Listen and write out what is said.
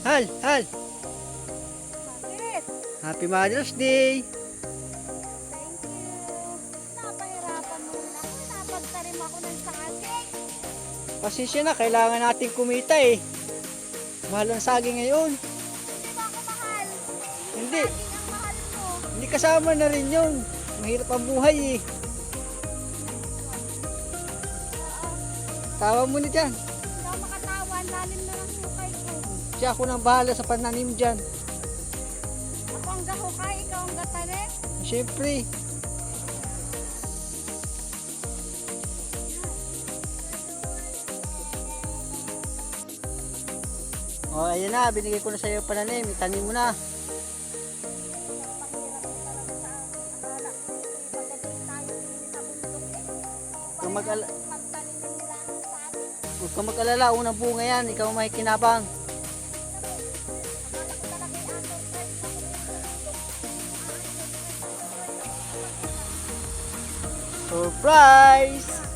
Hal, Hal. Bakit? Happy Mother's Day. Thank you. Napahirapan mo na. Napagtarim ako ng saging. Pasensya na, kailangan natin kumita eh. Mahal ang saging ngayon. Hindi ba ako mahal? Hindi, Saging ang mahal mo. hindi kasama na rin yun. Mahirap ang buhay eh. Tawa mo na dyan. Hindi ako makatawa. Ang Lalim na ng hukay ko. Siya ako nang bahala sa pananim dyan. Ako ang gahukay. Ikaw ang gatanim. Siyempre. Oh, ayan na, binigay ko na sa iyo pananim, itanim mo na. Pahirap mo Huwag ka mag-alala, unang bunga yan, ikaw ang makikinabang. Akala ko talaga yung enterprise na Surprise!